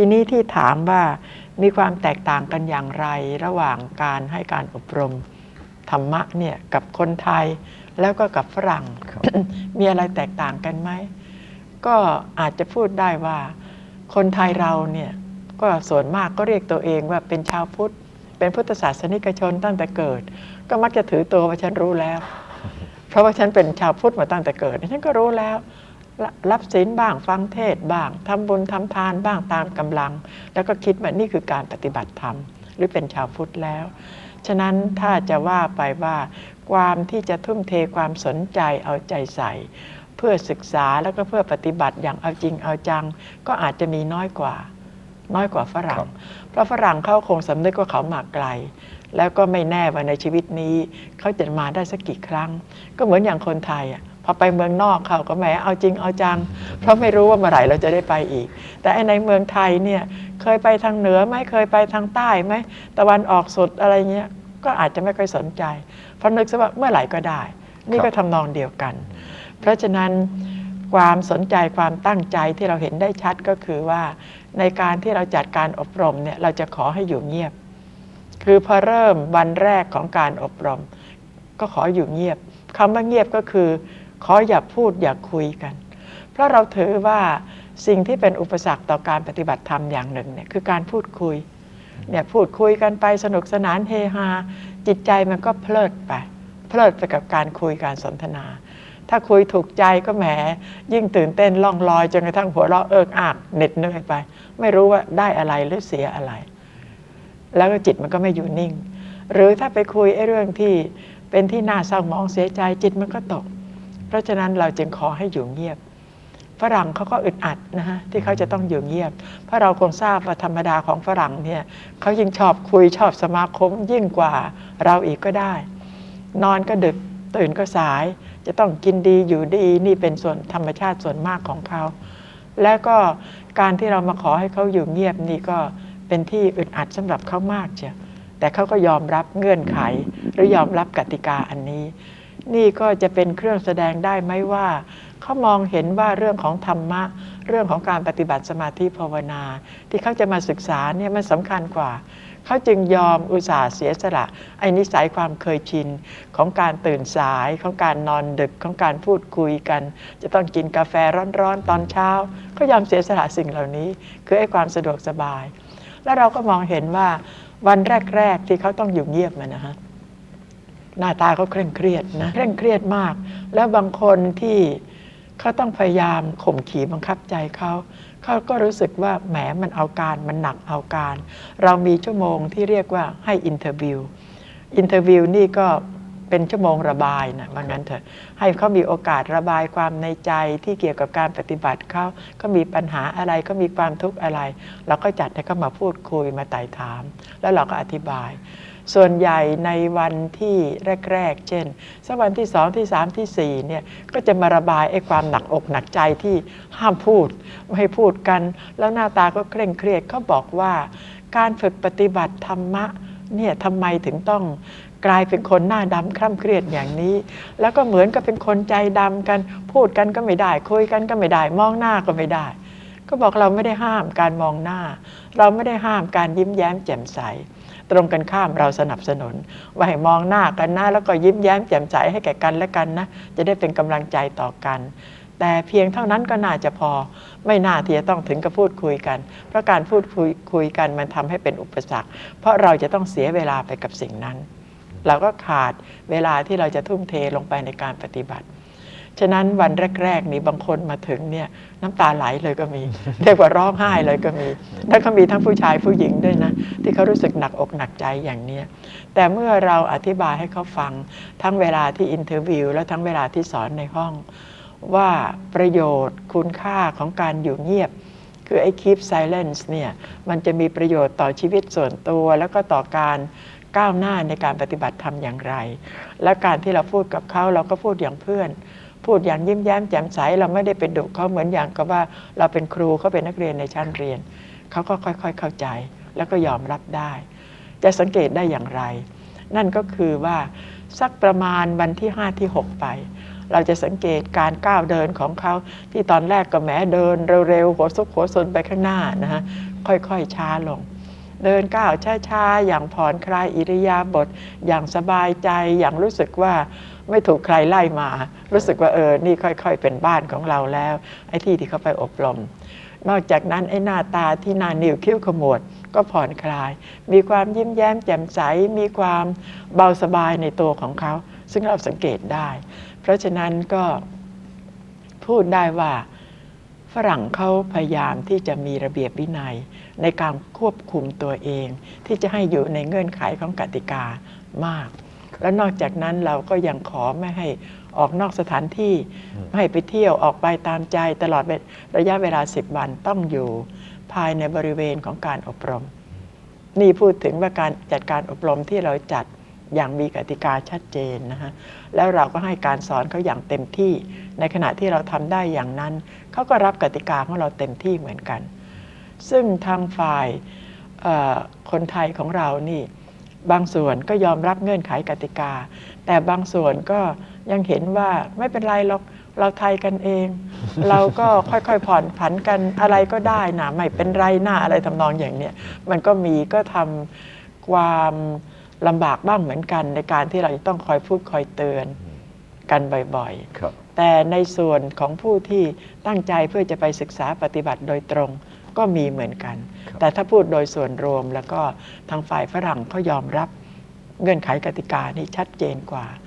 ทีนี้ที่ถามว่ามีความแตกต่างกันอย่างไรระหว่างการให้การอบรมธรรมะเนี่ยกับคนไทยแล้วก็กับฝรั่ง มีอะไรแตกต่างกันไหม ก็อาจจะพูดได้ว่า คนไทยเราเนี่ยก็ส่วนมากก็เรียกตัวเองว่าเป็นชาวพุทธ เป็นพุทธศาสนิกชนตั้งแต่เกิด ก็มักจะถือตัวว่าฉันรู้แล้ว เพราะว่าฉันเป็นชาวพุทธมาตั้งแต่เกิด ฉันก็รู้แล้ว รรับศีลบ้างฟังเทศน์บ้างทำบุญทำทานบ้างตามกำลัง แล้วก็คิดว่านี่คือการปฏิบัติธรรม หรือเป็นชาวพุทธแล้ว ฉะนั้นถ้าจะว่าไปว่าความที่จะทุ่มเทความสนใจเอาใจใส่ เพื่อศึกษาแล้วก็เพื่อปฏิบัติอย่างเอาจริงเอาจัง ก็อาจจะมีน้อยกว่า น้อยกว่าฝรั่ครังบเพราะฝรั่งเขาคงสำนึกว่าเขามาไกลแล้วก็ไม่แน่ว่าในชีวิตนี้ เขาจะมาได้สักกี่ครั้ง ก็เหมือนอย่างคนไทยอะ พอไปเมืองนอกเขาก็แหมเอาจริงเอาจัง เพราะไม่รู้ว่าเมื่อไหร่เราจะได้ไปอีก แต่ในเมืองไทยเนี่ยเคยไปทางเหนือไหมเคยไปทางใต้ไหมตะวันออกสุดอะไรเงี้ยก็อาจจะไม่ค่อยสนใจ เพราะนึกซะว่าเมื่อไหร่ก็ได้ นี่ก็ทำนองเดียวกัน เพราะฉะนั้นความสนใจความตั้งใจที่เราเห็นได้ชัดก็คือว่า ในการที่เราจัดการอบรมเนี่ยเราจะขอให้อยู่เงียบ คือพอเริ่มวันแรกของการอบรม ก็ขออยู่เงียบคำว่าเงียบก็คือ ขออย่าพูดอย่าคุยกัน เพราะเราถือว่าสิ่งที่เป็นอุปสรรคต่อการปฏิบัติธรรมอย่างหนึ่งเนี่ยคือการพูดคุยเนี่ยพูดคุยกันไปสนุกสนานเฮฮา จิตใจมันก็เพลิดไป เพลิดไปกับการคุยการสนทนา ถ้าคุยถูกใจก็แหม ยิ่งตื่นเต้นล่องลอยจนกระทั่งหัวเราะเอิกอากเหน็ดเหนื่อยไป ไม่รู้ว่าได้อะไรหรือเสียอะไร แล้วก็จิตมันก็ไม่อยู่นิ่ง หรือถ้าไปคุยไอ้เรื่องที่เป็นที่น่าเศร้าหมองเสียใจจิตมันก็ตก เพราะฉะนั้นเราจึงขอให้อยู่เงียบ ฝรั่งเขาก็อึดอัดนะฮะที่เขาจะต้องอยู่เงียบ เพราะเราคงทราบว่าธรรมดาของฝรั่งเนี่ยเขายิ่งชอบคุยชอบสมาคมยิ่งกว่าเราอีกก็ได้ นอนก็ดึกตื่นก็สาย จะต้องกินดีอยู่ดีนี่เป็นส่วนธรรมชาติส่วนมากของเขาแล้วก็การที่เรามาขอให้เขาอยู่เงียบนี่ก็เป็นที่อึดอัดสำหรับเขามากเชียวแต่เขาก็ยอมรับเงื่อนไข หรือยอมรับกติกาอันนี้ นี่ก็จะเป็นเครื่องแสดงได้ไหมว่า เขามองเห็นว่าเรื่องของธรรมะ เรื่องของการปฏิบัติสมาธิภาวนา ที่เขาจะมาศึกษาเนี่ยมันสำคัญกว่า เขาจึงยอมอุตส่าห์เสียสละไอ้นิสัยความเคยชิน ของการตื่นสายของการนอนดึกของการพูดคุยกัน จะต้องกินกาแฟร้อนๆตอนเช้า ก็ยอมเสียสละสิ่งเหล่านี้ คือไอ้ความสะดวกสบาย แล้วเราก็มองเห็นว่าวันแรก ๆ ที่เขาต้องอยู่เงียบมันนะฮะ หน้าตาเขาเคร่งเครียดนะเคร่งเครียดมาก แล้วบางคนที่เขาต้องพยายามข่มขีบังคับใจเขาเขาก็รู้สึกว่าแหมมันเอาการมันหนักเอาการ เรามีชั่วโมงที่เรียกว่าให้อินเทอร์วิวอินเทอร์วิวนี่ก็เป็นชั่วโมงระบายนะว่างั้นเถอะ ให้เขามีโอกาสระบายความในใจที่เกี่ยวกับการปฏิบัติเขาก็มีปัญหาอะไรก็มีความทุกข์อะไร เราก็จัดให้เขามาพูดคุยมาไต่ถาม แล้วเราก็อธิบาย ส่วนใหญ่ในวันที่แรก ๆ เช่นสักวันที่สองที่สามที่สี่เนี่ยก็จะมาระบายไอ้ความหนักอกหนักใจที่ห้ามพูด ไม่ให้พูดกัน แล้วหน้าตาก็เคร่งเครียดเขาบอกว่า การฝึกปฏิบัติธรรมะเนี่ยทำไมถึงต้องกลายเป็นคนหน้าดำคร่ำเครียดอย่างนี้ แล้วก็เหมือนกับเป็นคนใจดำกันพูดกันก็ไม่ได้คุยกันก็ไม่ได้ มองหน้าก็ไม่ได้ ก็บอกเราไม่ได้ห้ามการมองหน้า เราไม่ได้ห้ามการยิ้มแย้มแจ่มใส ตรงกันข้ามเราสนับสนุน ว่าให้มองหน้ากันนะแล้วก็ยิ้มแย้มแจ่มใสให้แก่กันและกันนะ จะได้เป็นกำลังใจต่อกัน แต่เพียงเท่านั้นก็น่าจะพอ ไม่น่าที่จะต้องถึงกับพูดคุยกัน เพราะการพูดคุยคุยกันมันทำให้เป็นอุปสรรค เพราะเราจะต้องเสียเวลาไปกับสิ่งนั้น เราก็ขาดเวลาที่เราจะทุ่มเทลงไปในการปฏิบัติ ฉะนั้นวันแรกๆนี่บางคนมาถึงเนี่ยน้ำตาไหลเลยก็มีเรียกว่าร้องไห้เลยก็มีแล้วก็มีทั้งผู้ชายผู้หญิงด้วยนะ ที่เขารู้สึกหนักอกหนักใจอย่างเนี้ยแต่เมื่อเราอธิบายให้เขาฟังทั้งเวลาที่อินเทอร์วิว และทั้งเวลาที่สอนในห้อง ว่าประโยชน์คุณค่าของการอยู่เงียบคือไอ้ keep silence เนี่ยมันจะมีประโยชน์ต่อชีวิตส่วนตัว แล้วก็ต่อการก้าวหน้าในการปฏิบัติธรรมอย่างไร และการที่เราพูดกับเขาเราก็พูดอย่างเพื่อน พูดอย่างยิ้มแย้มแจ่มใสเราไม่ได้เป็นดุเขาเหมือนอย่างกับว่า เราเป็นครูเขาเป็นนักเรียนในชั้นเรียนเขาก็ค่อยๆ เข้าใจ แล้วก็ยอมรับได้ จะสังเกตได้อย่างไร นั่นก็คือว่าสักประมาณวันที่ 5 ที่ 6 ไป เราจะสังเกตการก้าวเดินของเขาที่ตอนแรกก็แหมเดินเร็วๆหัวซุกหัวซนไปข้างหน้านะฮะค่อยๆช้าลงเดินก้าวช้าๆ อย่างผ่อนคลายอิริยาบถอย่างสบายใจอย่างรู้สึกว่า ไม่ถูกใครไล่มา รู้สึกว่าเออ นี่ค่อย ๆ เป็นบ้านของเราแล้ว ไอ้ที่ที่เขาไปอบรม นอกจากนั้นไอ้หน้าตาที่นานิ้วคิ้วขมวด ก็ผ่อนคลาย มีความยิ้มแย้มแจ่มใส มีความเบาสบายในตัวของเขา ซึ่งเราสังเกตได้ เพราะฉะนั้นก็พูดได้ว่าฝรั่งเขาพยายามที่จะมีระเบียบวินัย ในการควบคุมตัวเอง ที่จะให้อยู่ในเงื่อนไขของกติกามาก แล้วนอกจากนั้นเราก็ยังขอไม่ให้ออกนอกสถานที่ไม่ให้ไปเที่ยวออกไปตามใจตลอดระยะเวลา 10 วันต้องอยู่ภายในบริเวณของการอบรม นี่พูดถึงว่าการจัดการอบรมที่เราจัดอย่างมีกติกาชัดเจนนะฮะแล้วเราก็ให้การสอนเขาอย่างเต็มที่ ในขณะที่เราทำได้อย่างนั้น เขาก็รับกติกาของเราเต็มที่เหมือนกัน ซึ่งทางฝ่ายเอ่อคนไทยของเรานี่ บางส่วนก็ยอมรับเงื่อนไขกติกา แต่บางส่วนก็ยังเห็นว่าไม่เป็นไรหรอกเราไทยกันเอง เราก็ค่อยๆผ่อนผันกันอะไรก็ได้นะไม่เป็นไรหน้าอะไรทำนองอย่างเนี้ยมันก็มีก็ทำความลำบากบ้างเหมือนกัน ในการที่เราจะต้องคอยพูดคอยเตือนกันบ่อยๆครับแต่ในส่วนของผู้ที่ตั้งใจเพื่อจะไปศึกษาปฏิบัติโดยตรง ก็มีเหมือนกันครับแต่ถ้าพูดโดยส่วนรวมแล้วก็ทางฝ่ายฝรั่งเขายอมรับเงื่อนไขกติกานี่ชัดเจนกว่า